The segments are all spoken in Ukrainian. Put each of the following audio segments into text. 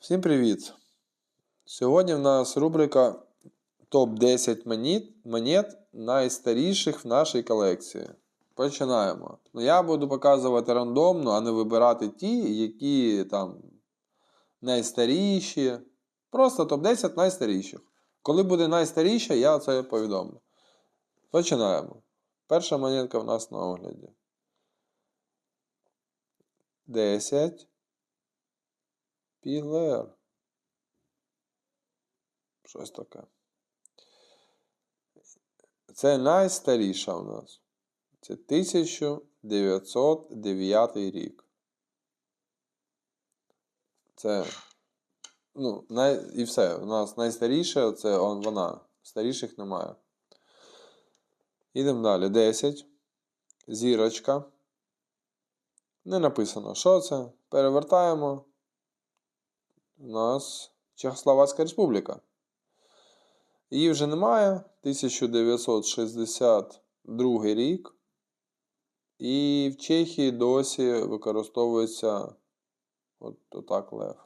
Всім привіт! Сьогодні в нас рубрика Топ-10 монет, монет найстаріших в нашій колекції. Починаємо. Ну, я буду показувати рандомно, а не вибирати ті, які там найстаріші. Просто топ-10 найстаріших. Коли буде найстаріша, я це повідомлю. Починаємо. Перша монетка в нас на огляді. 10. Пілер. Щось таке. Це найстаріша у нас. Це 1909 рік. Це. Ну, най... і все. У нас найстаріше це он, вона. Старіших немає. Ідемо далі. 10. Зірочка. Не написано, що це. Перевертаємо. У нас Чехословацька Республіка. Її вже немає. 1962 рік. І в Чехії досі використовується от, отак лев.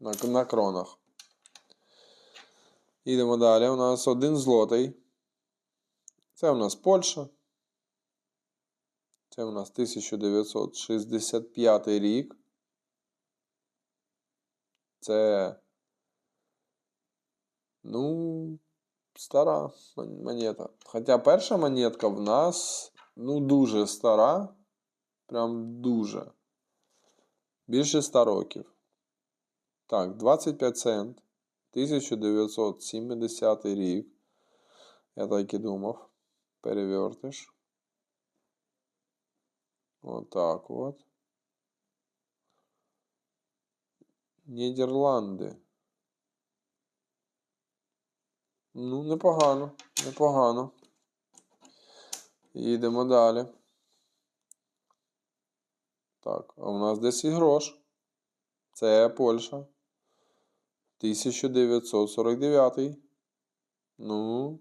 На, на кронах. Йдемо далі. У нас один злотий. Це у нас Польща. Це у нас 1965 рік. Це. Ну, стара монета. Хоча перша монетка в нас ну, дуже стара. Прям дуже. Більше 100 років. Так, 25 цент. 1970 рік. Я так і думав. Перевертиш. Отак от. Нідерланди. Ну, непогано, непогано. Їдемо далі. Так, а у нас десь і грош. Це Польща. 1949. Ну.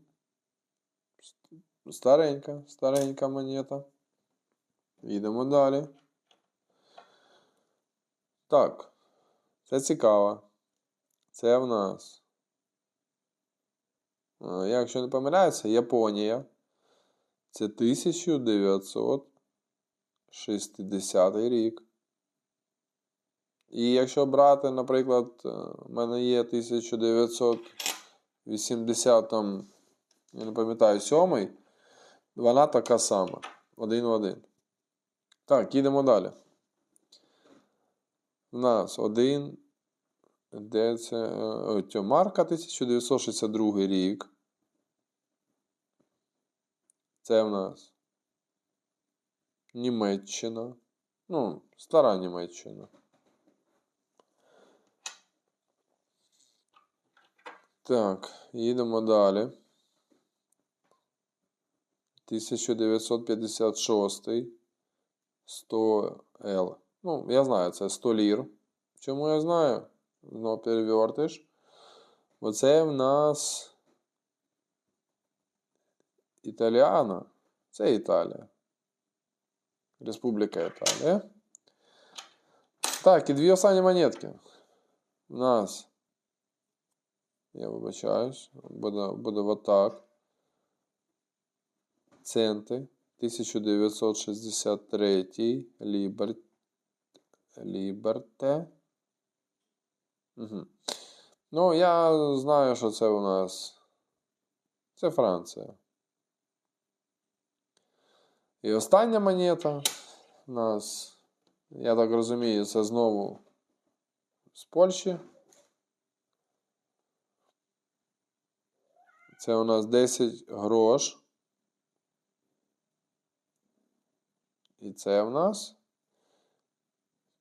Старенька, старенька монета. Їдемо далі. Так. Це цікаво. Це в нас. якщо не помиляюся, Японія. Це 1960 рік. І якщо брати, наприклад, е, в мене є 1980, там, я не пам'ятаю, сьомий, вона така сама. Один в один. Так, їдемо далі. У нас один. Де це? Е, марка 1962 рік. Це в нас Німеччина. Ну, стара Німеччина. Так, їдемо далі. 1956. 100 L. Ну, я знаю, це 100 лір. Чому я знаю? Знову перевертиш. Оце в нас Італіана. Це Італія. Республіка Італія. Так, і дві останні монетки. У нас. Я вибачаюсь. Буде, буде отак. Центи. 1963 Лібер... Ліберте. Угу. Ну, я знаю, що це у нас. Це Франція. І остання монета у нас, я так розумію, це знову з Польщі. Це у нас 10 грош. І це в нас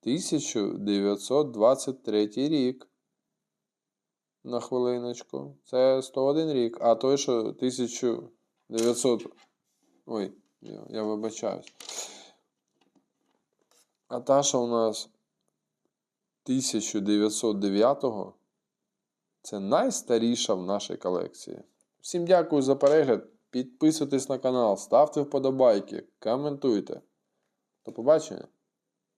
1923 рік. На хвилиночку. Це 101 рік. А той, що 1900. Ой, я, вибачаюсь. А та, що у нас 1909-го, це найстаріша в нашій колекції. Всім дякую за перегляд. Підписуйтесь на канал, ставте вподобайки, коментуйте. До побачення!